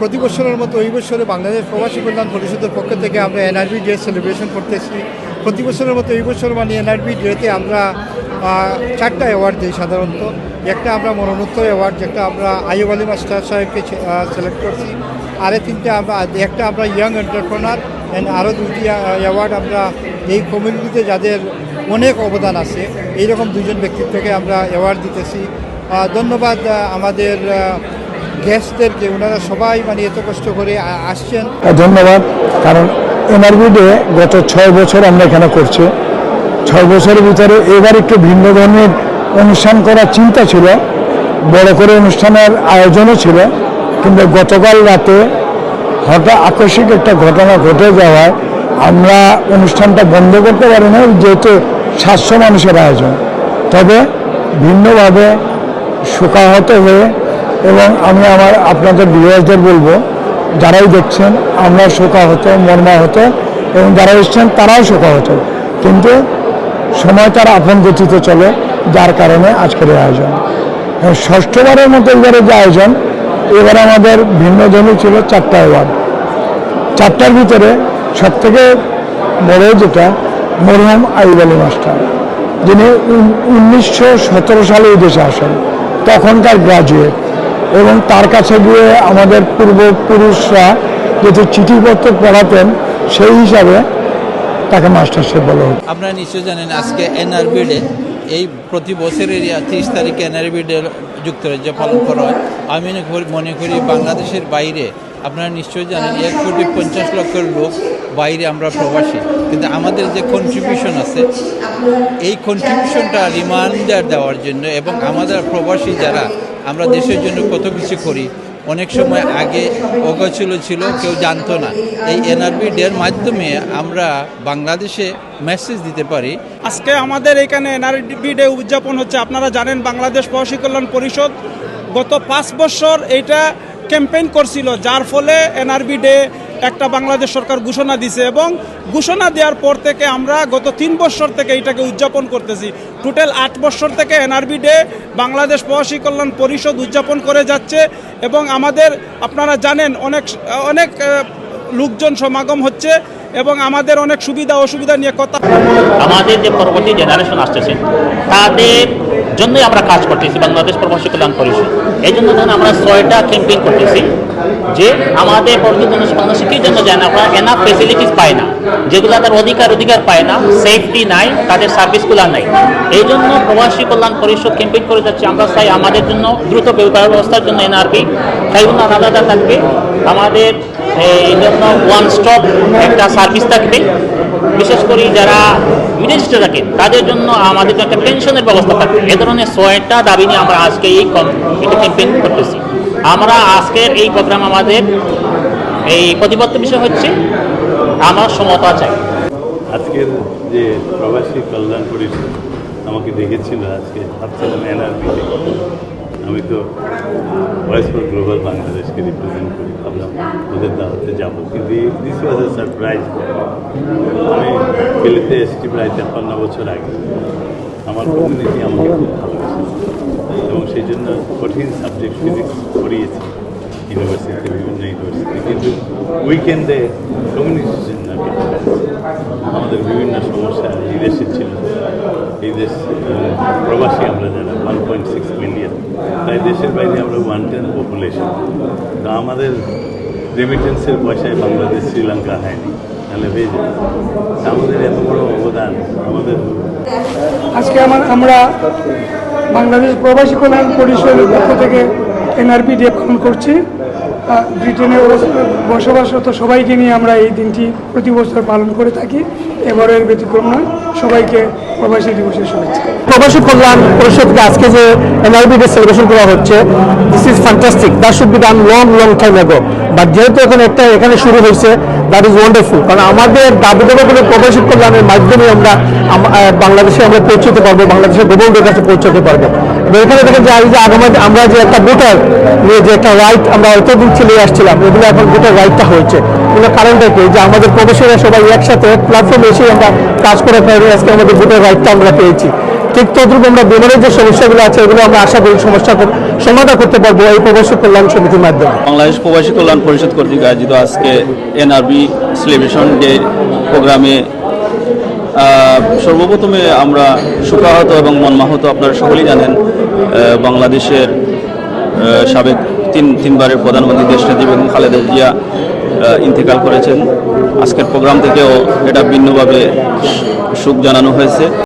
প্রতি বছরের মতো এই বছরে বাংলাদেশ প্রবাসী কল্যাণ পরিষদের পক্ষ থেকে আমরা এনআরবি ডে সেলিব্রেশন করতেছি প্রতি বছরের মতো এই বছর মানে এনআরবি ডেতে আমরা চারটা অ্যাওয়ার্ড দিই সাধারণত। একটা আমরা মরণোত্তর অ্যাওয়ার্ড যেটা আমরা আইব আলী মাস্টার সাহেবকে সিলেক্ট করছি। আরে তিনটা আমরা, একটা আমরা ইয়াং এন্টারপ্রেনার অ্যান্ড আরও দুটি অ্যাওয়ার্ড আমরা এই কমিউনিটিতে যাদের অনেক অবদান আছে, এইরকম দুজন ব্যক্তির থেকে আমরা অ্যাওয়ার্ড দিতেছি। ধন্যবাদ আমাদের গেস্টদেরকে, ওনারা সবাই মানে এত কষ্ট করে আসছেন। ধন্যবাদ, কারণ এনআরবি ডে গত ছয় বছর আমরা এখানে করছি। ছয় বছরের ভিতরে এবার একটু ভিন্ন ধরনের অনুষ্ঠান করার চিন্তা ছিল, বড় করে অনুষ্ঠানের আয়োজনও ছিল, কিন্তু গতকাল রাতে হঠাৎ আকস্মিক একটা ঘটনা ঘটে যাওয়ায় আমরা অনুষ্ঠানটা বন্ধ করতে পারি না যেহেতু সাতশো মানুষের আয়োজন। তবে ভিন্নভাবে শোকাহত হয়ে এবং আমি আমার আপনাদের ভিউয়ার্সদের বলব, যারাই দেখছেন, আমরা শোকা হতো মর্মা মর্মাহত এবং যারা এসছেন, তারাও শোকা হতো। কিন্তু সময় তার আপন গতিতে চলে, যার কারণে আজকের এই আয়োজন। এবং ষষ্ঠবারের মতো এবারে যে আয়োজন, এবার আমাদের ভিন্ন ধর্মী ছিল চারটা অ্যাওয়ার্ড চারটার ভিতরে সব থেকে বড় যেটা, মরহুম আইব আলী মাস্টার। যিনি উনিশশো সতেরো সালে এই দেশে আসেন, তখনকার গ্রাজুয়েট এবং তার কাছে গিয়ে আমাদের পূর্বপুরুষরা যেহেতু চিঠিপত্র পড়াতেন, সেই হিসাবে তাকে মাস্টারশেপ বলা হতো। আপনারা নিশ্চয় জানেন, আজকে এনআরবি ডে এই প্রতি বছরের তিরিশ তারিখে এনআরবি ডে যুক্তরাজ্যে পালন করা হয়। আমি মনে করি মনে করি বাংলাদেশের বাইরে, আপনারা নিশ্চয়ই জানেন, এক কোটি পঞ্চাশ লক্ষের লোক বাইরে আমরা প্রবাসী। কিন্তু আমাদের যে কন্ট্রিবিউশন আছে, এই কন্ট্রিবিউশনটা রিমাইন্ডার দেওয়ার জন্য এবং আমাদের প্রবাসী যারা আমরা দেশের জন্য কত কিছু করি। অনেক সময় আগে অগোচল ছিল, কেউ জানতো না। এই এনআরবি ডের মাধ্যমে আমরা বাংলাদেশে মেসেজ দিতে পারি। আজকে আমাদের এখানে এনআরবি ডে উদযাপন হচ্ছে। আপনারা জানেন, বাংলাদেশ প্রবাসী কল্যাণ পরিষদ গত পাঁচ বছর এটা ক্যাম্পেইন করছিল। যার ফলে এনআরবি ডে একটা বাংলাদেশ সরকার ঘোষণা দিছে এবং ঘোষণা দেওয়ার পর থেকে আমরা গত তিন বছর থেকে এটাকে উদযাপন করতেছি। টোটাল আট বছর থেকে এনআরবি ডে বাংলাদেশ প্রবাসী কল্যাণ পরিষদ উদযাপন করে যাচ্ছে এবং আমাদের, আপনারা জানেন, অনেক অনেক লোকজন সমাগম হচ্ছে। এবং আমাদের অনেক সুবিধা অসুবিধা নিয়ে কথা আমাদের যে পরবর্তী জেনারেশন আসতেছে, তাদের জন্যই আমরা কাজ করতেছি, বাংলাদেশ প্রবাসী কল্যাণ পরিষদ। এই জন্য ধরুন আমরা ছয়টা ক্যাম্পেইন করতেছি, যে আমাদের পরবর্তী জেনারেশন বাংলাদেশে কি জন্য যায় না আমরা এনাফ ফেসিলিটিস পায় না, যেগুলো তার অধিকার অধিকার পায় না সেফটি নাই, তাদের সার্ভিসগুলো নাই। এই জন্য প্রবাসী কল্যাণ পরিষদ ক্যাম্পেইন করে যাচ্ছে, আমরা চাই আমাদের জন্য দ্রুত ব্যবহার ব্যবস্থার জন্য এনআরপি ট্রাইব্যুনাল আলাদা থাকবে। আমাদের এই জন্য ওয়ান স্টপ একটা সার্ভিস থাকবে। বিশেষ করে যারা বিদেশে থাকেন, তাদের জন্য আমাদের একটা পেনশনের ব্যবস্থা থাকবে। এ ধরনের ছয়টা দাবি নিয়ে আমরা আজকে এই এটা ক্যাম্পেইন করতেছি। আমরা আজকের এই প্রোগ্রাম আমাদের এই প্রতিবদ্ধ বিষয় হচ্ছে, আমার সমতা চাই। আজকের যে প্রবাসী কল্যাণ পরিষদ, আমাকে ডেকেছিল আজকে আমি তো ভয়েস ফর গ্লোবাল বাংলাদেশকে রিপ্রেজেন্ট করি। ভাবলাম ওদের দাওয়াতে যাব। কিন্তু দিস ওয়াজ এ সারপ্রাইজ আমি ফিলিতে এসেছি প্রায় তেপ্পান্ন বছর আগে। আমার কমিউনিটি আমাকে খুব ভালোবেসেছে এবং সেই জন্য কঠিন সাবজেক্ট ফিজিক্স পড়িয়েছি। ইউনিভার্সিটিতে বিভিন্ন ইউনিভার্সিটি কিন্তু উইকেন্ডে কমিউনিটির জন্য আমাদের বিভিন্ন সমস্যা দেশে ছিল এই দেশ প্রবাসী আমরা যারা ওয়ান পয়েন্ট সিক্স মিলিয়ন দেশের বাইরে আমরা ওয়ান টেন পপুলেশন তো আমাদের রেমিটেন্সের পয়সায় বাংলাদেশ শ্রীলঙ্কা হয়নি। তাহলে হয়ে যায় আমাদের এত বড় অবদান আমাদের আজকে আমার আমরা বাংলাদেশ প্রবাসী কল্যাণ পরিষদের পক্ষ থেকে এনআরপি ডে করছি। ব্রিটেনে বস- বসবাসরত সবাইকে নিয়ে আমরা এই দিনটি প্রতি বছর পালন করে থাকি। এবারের ব্যতিক্রম নয়, সবাইকে প্রবাসী দিবসের শুভেচ্ছা। প্রবাসী কল্যাণ পরিষদকে আজকে যে এনআরবি ডে সেলিব্রেশন করা হচ্ছে this is fantastic that should be done long long time ago but যেহেতু এখন একটা এখানে শুরু হয়েছে দ্যাট ইজ ওয়ান্ডারফুল কারণ আমাদের দাবি দেবাগুলো প্রবাসী কল্যাণের মাধ্যমে আমরা বাংলাদেশে আমরা পৌঁছতে পারব, বাংলাদেশের গভর্নমেন্টের কাছে পৌঁছতে পারব। এখানে থেকে যে যে আগামী আমরা যে একটা ভোটার যে একটা রাইট আমরা এতদিন চলে আসছিলাম। এগুলো এখন ভোটার রাইটটা হয়েছে। এগুলো কারণটা কি যে আমাদের প্রবাসীরা সবাই একসাথে প্ল্যাটফর্মে এসে আমরা কাজ করে পারি আজকে আমাদের ভোটার রাইটটা আমরা পেয়েছি। ঠিক তদ্রুপ আমরা বেমারের যে সমস্যাগুলো আছে, এগুলো আমরা আশা করি সমস্যা সমাধান করতে পারব এই প্রবাসী কল্যাণ সমিতির মাধ্যমে। বাংলাদেশ প্রবাসী কল্যাণ পরিষদ কর্তৃক আয়োজিত আজকে এনআরবি সেলিব্রেশন ডে প্রোগ্রামে সর্বপ্রথমে আমরা সুখাহত এবং মনমাহত আপনারা সকলেই জানেন বাংলাদেশের সাবেক তিন, তিনবারের প্রধানমন্ত্রী দেশনেত্রী বেগম খালেদা জিয়া ইন্তেকাল করেছেন। আজকের প্রোগ্রাম থেকেও এটা ভিন্নভাবে সুখ জানানো হয়েছে।